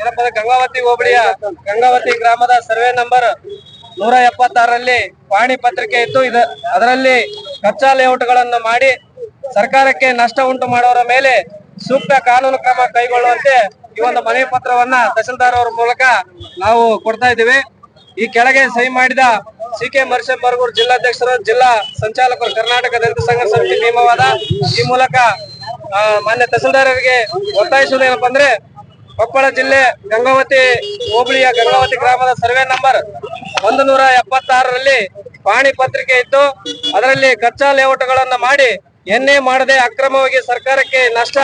ಏನಪ್ಪ ಗಂಗಾವತಿ ಹೋಬಳಿಯ ಗಂಗಾವತಿ ಗ್ರಾಮದ ಸರ್ವೆ ನಂಬರ್ ನೂರ ಎಪ್ಪತ್ತಾರರಲ್ಲಿ ಪಾಣಿ ಪತ್ರಿಕೆ ಇತ್ತು ಇದ, ಅದರಲ್ಲಿ ಕಚ್ಚಾ ಲೇಔಟ್ಗಳನ್ನು ಮಾಡಿ ಸರ್ಕಾರಕ್ಕೆ ನಷ್ಟ ಉಂಟು ಮಾಡೋರ ಮೇಲೆ ಸೂಕ್ತ ಕಾನೂನು ಕ್ರಮ ಕೈಗೊಳ್ಳುವಂತೆ ಈ ಒಂದು ಮನವಿ ಪತ್ರವನ್ನ ತಹಸೀಲ್ದಾರ್ ಅವರ ಮೂಲಕ ನಾವು ಕೊಡ್ತಾ ಇದ್ದೀವಿ. ಈ ಕೆಳಗೆ ಸಹಿ ಮಾಡಿದ ಸಿ ಕೆ ಮರ್ಷನ್ ಬರ್ಗೂರ್ ಜಿಲ್ಲಾಧ್ಯಕ್ಷರು, ಜಿಲ್ಲಾ ಸಂಚಾಲಕರು, ಕರ್ನಾಟಕ ದಲಿತ ಸಂಘ ಸಮಿತಿ ನಿಯಮವಾದ ಈ ಮೂಲಕ ಮಾನ್ಯ ತಹಸೀಲ್ದಾರರಿಗೆ ಒತ್ತಾಯಿಸುವುದೇನಪ್ಪ ಅಂದ್ರೆ ಕೊಪ್ಪಳ ಜಿಲ್ಲೆ ಗಂಗಾವತಿ ಹೋಬಳಿಯ ಗಂಗಾವತಿ ಗ್ರಾಮದ ಸರ್ವೆ ನಂಬರ್ ಒಂದು ನೂರ ಎಪ್ಪತ್ತಾರರಲ್ಲಿ ಪಾಣಿ ಪತ್ರಿಕೆ ಇತ್ತು ಅದರಲ್ಲಿ ಕಚ್ಚಾ ಲೇಔಟ್ಗಳನ್ನು ಮಾಡಿ ಎನ್ನೆ ಮಾಡದೆ ಅಕ್ರಮವಾಗಿ ಸರ್ಕಾರಕ್ಕೆ ನಷ್ಟ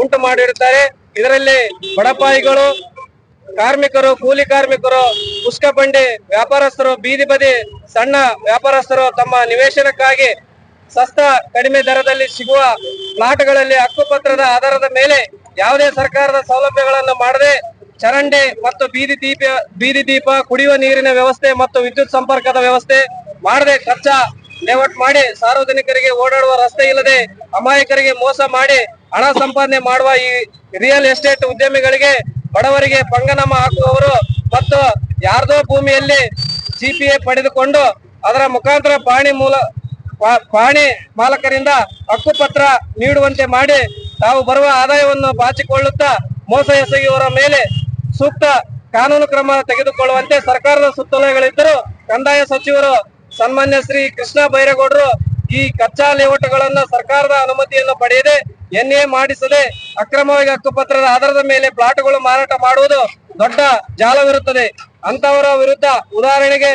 ಉಂಟು ಮಾಡಿರುತ್ತಾರೆ. ಇದರಲ್ಲಿ ಬಡಪಾಯಿಗಳು, ಕಾರ್ಮಿಕರು, ಕೂಲಿ ಕಾರ್ಮಿಕರು, ಪುಷ್ಕ ಬಂಡಿ ವ್ಯಾಪಾರಸ್ಥರು, ಬೀದಿ ಬದಿ ಸಣ್ಣ ವ್ಯಾಪಾರಸ್ಥರು ತಮ್ಮ ನಿವೇಶನಕ್ಕಾಗಿ ಸಸ್ತ ಕಡಿಮೆ ದರದಲ್ಲಿ ಸಿಗುವ ಪ್ಲಾಟ್ಗಳಲ್ಲಿ ಹಕ್ಕುಪತ್ರದ ಆಧಾರದ ಮೇಲೆ ಯಾವುದೇ ಸರ್ಕಾರದ ಸೌಲಭ್ಯಗಳನ್ನು ಮಾಡದೆ ಚರಂಡಿ ಮತ್ತು ಬೀದಿ ದೀಪ ಬೀದಿ ದೀಪ, ಕುಡಿಯುವ ನೀರಿನ ವ್ಯವಸ್ಥೆ ಮತ್ತು ವಿದ್ಯುತ್ ಸಂಪರ್ಕದ ವ್ಯವಸ್ಥೆ ಮಾಡದೆ ಕಚ್ಚಾ ಲೇಔಟ್ ಮಾಡಿ ಸಾರ್ವಜನಿಕರಿಗೆ ಓಡಾಡುವ ರಸ್ತೆ ಇಲ್ಲದೆ ಅಮಾಯಕರಿಗೆ ಮೋಸ ಮಾಡಿ ಹಣ ಸಂಪಾದನೆ ಮಾಡುವ ಈ ರಿಯಲ್ ಎಸ್ಟೇಟ್ ಉದ್ಯಮಿಗಳಿಗೆ ಬಡವರಿಗೆ ಪಂಗನಮ ಹಾಕುವವರು ಮತ್ತು ಯಾರ್ದೋ ಭೂಮಿಯಲ್ಲಿ ಸಿಪಿಎ ಪಡೆದುಕೊಂಡು ಅದರ ಮುಖಾಂತರ ಪಾಣಿ ಮೂಲ ಪಾಣಿ ಮಾಲಕರಿಂದ ಹಕ್ಕುಪತ್ರ ನೀಡುವಂತೆ ಮಾಡಿ ತಾವು ಬರುವ ಆದಾಯವನ್ನು ಬಾಚಿಕೊಳ್ಳುತ್ತಾ ಮೋಸ ಎಸಗಿಯವರ ಮೇಲೆ ಸೂಕ್ತ ಕಾನೂನು ಕ್ರಮ ತೆಗೆದುಕೊಳ್ಳುವಂತೆ ಸರ್ಕಾರದ ಸುತ್ತೋಲೆಗಳಿದ್ದರೂ ಕಂದಾಯ ಸಚಿವರು ಸನ್ಮಾನ್ಯ ಶ್ರೀ ಕೃಷ್ಣ ಬೈರೇಗೌಡರು ಈ ಕಚ್ಚಾ ಲೇಔಟ್ಗಳನ್ನು ಸರ್ಕಾರದ ಅನುಮತಿಯನ್ನು ಪಡೆಯದೆ ಎ ಮಾಡಿಸದೆ ಅಕ್ರಮವಾಗಿ ಹಕ್ಕುಪತ್ರದ ಆಧಾರದ ಮೇಲೆ ಪ್ಲಾಟ್ಗಳು ಮಾರಾಟ ಮಾಡುವುದು ದೊಡ್ಡ ಜಾಲವಿರುತ್ತದೆ. ಅಂತವರ ವಿರುದ್ಧ ಉದಾಹರಣೆಗೆ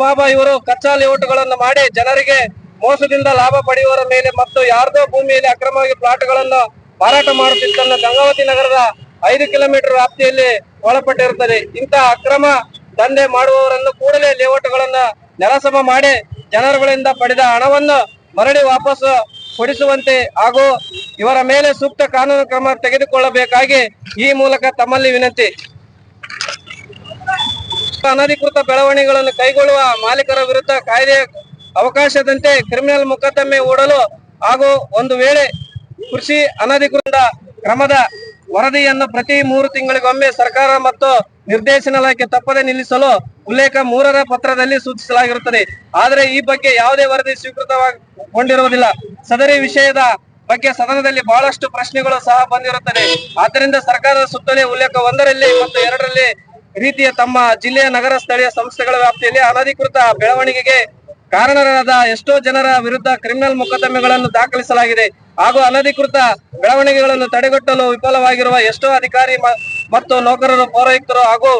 ಬಾಬಾ ಇವರು ಕಚ್ಚಾ ಲೇಔಟ್ಗಳನ್ನು ಮಾಡಿ ಜನರಿಗೆ ಮೋಸದಿಂದ ಲಾಭ ಪಡೆಯುವವರ ಮೇಲೆ ಮತ್ತು ಯಾರ್ದೋ ಭೂಮಿಯಲ್ಲಿ ಅಕ್ರಮವಾಗಿ ಪ್ಲಾಟ್ಗಳನ್ನು ಮಾರಾಟ ಮಾಡುತ್ತಿದ್ದನ್ನು ಗಂಗಾವತಿ ನಗರದ ಐದು ಕಿಲೋಮೀಟರ್ ವ್ಯಾಪ್ತಿಯಲ್ಲಿ ಒಳಪಟ್ಟಿರುತ್ತದೆ. ಇಂತಹ ಅಕ್ರಮ ದಂಧೆ ಮಾಡುವವರನ್ನು ಕೂಡಲೇ ಲೇಔಟ್ಗಳನ್ನು ನೆಲಸಮ ಮಾಡಿ ಜನರುಗಳಿಂದ ಪಡೆದ ಹಣವನ್ನು ಮರಳಿ ವಾಪಸ್ ಕೊಡಿಸುವಂತೆ ಹಾಗೂ ಇವರ ಮೇಲೆ ಸೂಕ್ತ ಕಾನೂನು ಕ್ರಮ ತೆಗೆದುಕೊಳ್ಳಬೇಕಾಗಿ ಈ ಮೂಲಕ ತಮ್ಮಲ್ಲಿ ವಿನಂತಿ. ಅನಧಿಕೃತ ಬೆಳವಣಿಗೆಗಳನ್ನು ಕೈಗೊಳ್ಳುವ ಮಾಲೀಕರ ವಿರುದ್ಧ ಕಾಯ್ದೆ ಅವಕಾಶದಂತೆ ಕ್ರಿಮಿನಲ್ ಮೊಕದ್ದಮೆ ಹೂಡಲು ಹಾಗೂ ಒಂದು ವೇಳೆ ಕೃಷಿ ಅನಧಿಕೃತ ಕ್ರಮದ ವರದಿಯನ್ನು ಪ್ರತಿ ಮೂರು ತಿಂಗಳಿಗೊಮ್ಮೆ ಸರ್ಕಾರ ಮತ್ತು ನಿರ್ದೇಶನಾಲಯಕ್ಕೆ ತಪ್ಪದೆ ನಿಲ್ಲಿಸಲು ಉಲ್ಲೇಖ ಮೂರರ ಪತ್ರದಲ್ಲಿ ಸೂಚಿಸಲಾಗಿರುತ್ತದೆ. ಆದರೆ ಈ ಬಗ್ಗೆ ಯಾವುದೇ ವರದಿ ಸ್ವೀಕೃತಗೊಂಡಿರುವುದಿಲ್ಲ ಸದರಿ ವಿಷಯದ ಬಗ್ಗೆ ಸದನದಲ್ಲಿ ಬಹಳಷ್ಟು ಪ್ರಶ್ನೆಗಳು ಸಹ ಬಂದಿರುತ್ತದೆ. ಆದ್ದರಿಂದ ಸರ್ಕಾರದ ಸುತ್ತಲೇ ಉಲ್ಲೇಖ ಒಂದರಲ್ಲಿ ಮತ್ತು ಎರಡರಲ್ಲಿ ರೀತಿಯ ತಮ್ಮ ಜಿಲ್ಲೆಯ ನಗರ ಸ್ಥಳೀಯ ಸಂಸ್ಥೆಗಳ ವ್ಯಾಪ್ತಿಯಲ್ಲಿ ಅನಧಿಕೃತ ಬೆಳವಣಿಗೆಗೆ ಕಾರಣರಾದ ಎಷ್ಟೋ ಜನರ ವಿರುದ್ಧ ಕ್ರಿಮಿನಲ್ ಮೊಕದ್ದಮೆಗಳನ್ನು ದಾಖಲಿಸಲಾಗಿದೆ. ಹಾಗೂ ಅನಧಿಕೃತ ಬೆಳವಣಿಗೆಗಳನ್ನು ತಡೆಗಟ್ಟಲು ವಿಫಲವಾಗಿರುವ ಎಷ್ಟೋ ಅಧಿಕಾರಿ ಮತ್ತು ನೌಕರರು, ಪೌರಾಯುಕ್ತರು ಹಾಗೂ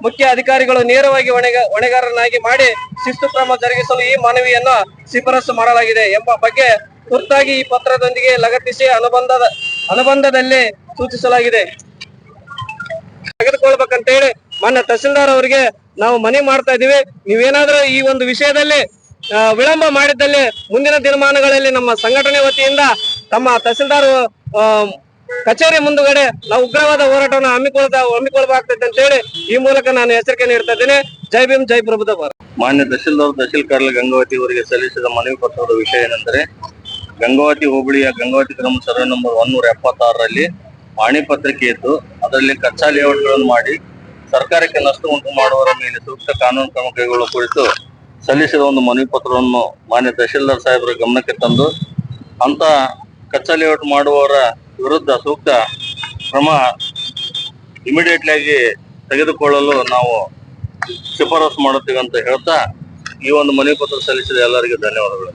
ಮುಖ್ಯ ಅಧಿಕಾರಿಗಳು ನೇರವಾಗಿ ಹೊಣೆಗ, ಹೊಣೆಗಾರರನ್ನಾಗಿ ಮಾಡಿ ಶಿಸ್ತು ಕ್ರಮ ಜರುಗಿಸಲು ಈ ಮನವಿಯನ್ನು ಶಿಫಾರಸು ಮಾಡಲಾಗಿದೆ ಎಂಬ ಬಗ್ಗೆ ತುರ್ತಾಗಿ ಈ ಪತ್ರದೊಂದಿಗೆ ಲಗತ್ತಿಸಿ ಅನುಬಂಧದ, ಅನುಬಂಧದಲ್ಲಿ ಸೂಚಿಸಲಾಗಿದೆ. ತೆಗೆದುಕೊಳ್ಬೇಕಂತ ಹೇಳಿ ಮಾನ್ಯ ತಹಸೀಲ್ದಾರ್ ಅವರಿಗೆ ನಾವು ಮನವಿ ಮಾಡ್ತಾ ಇದೀವಿ ನೀವೇನಾದ್ರೂ ಈ ಒಂದು ವಿಷಯದಲ್ಲಿ ವಿಳಂಬ ಮಾಡಿದ್ದಲ್ಲಿ ಮುಂದಿನ ದಿನಮಾನಗಳಲ್ಲಿ ನಮ್ಮ ಸಂಘಟನೆ ವತಿಯಿಂದ ತಮ್ಮ ತಹಸೀಲ್ದಾರ್ ಕಚೇರಿ ಮುಂದುಗಡೆ ನಾವು ಉಗ್ರವಾದ ಹೋರಾಟವನ್ನು ಹಮ್ಮಿಕೊಳ್ತ ಹಮ್ಮಿಕೊಳ್ಬೇಕಾಗ್ತದೆ ಅಂತ ಹೇಳಿ ಈ ಮೂಲಕ ನಾನು ಎಚ್ಚರಿಕೆ ನೀಡ್ತಾ ಇದ್ದೇನೆ. ಜೈ ಭೀಮ್, ಜೈ ಪ್ರಭುದ ಮಾನ್ಯ ತಹಸೀಲ್ದಾರ್, ತಹಸೀಲ್ ಕಾರ್ಯಾಲಯ ಗಂಗಾವತಿ ಅವರಿಗೆ ಸಲ್ಲಿಸಿದ ಮನವಿ ಪತ್ರದ ವಿಷಯ ಏನೆಂದರೆ, ಗಂಗಾವತಿ ಹೋಬಳಿಯ ಗಂಗಾವತಿ ಗ್ರಾಮ ಸರ್ವೆ ನಂಬರ್ ಒನ್ನೂರ ಎಪ್ಪತ್ತಾರರಲ್ಲಿ ವಾಣಿ ಪತ್ರಿಕೆ ಇದ್ದು, ಅದರಲ್ಲಿ ಕಚ್ಚಾ ಲೇಔಟ್ಗಳನ್ನು ಮಾಡಿ ಸರ್ಕಾರಕ್ಕೆ ನಷ್ಟ ಉಂಟು ಮಾಡುವವರ ಮೇಲೆ ಸೂಕ್ತ ಕಾನೂನು ಕ್ರಮ ಕೈಗೊಳ್ಳುವ ಕುರಿತು ಸಲ್ಲಿಸಿದ ಒಂದು ಮನವಿ ಪತ್ರವನ್ನು ಮಾನ್ಯ ತಹಶೀಲ್ದಾರ್ ಸಾಹೇಬರ ಗಮನಕ್ಕೆ ತಂದು ಅಂತ ಕಚ್ಚಾ ಲೇಔಟ್ ಮಾಡುವವರ ವಿರುದ್ಧ ಸೂಕ್ತ ಕ್ರಮ ಇಮಿಡಿಯೇಟ್ಲಿ ಆಗಿ ತೆಗೆದುಕೊಳ್ಳಲು ನಾವು ಶಿಫಾರಸು ಮಾಡುತ್ತೇವೆ ಅಂತ ಹೇಳ್ತಾ ಈ ಒಂದು ಮನವಿ ಪತ್ರ ಸಲ್ಲಿಸಿದ ಎಲ್ಲರಿಗೂ ಧನ್ಯವಾದಗಳು.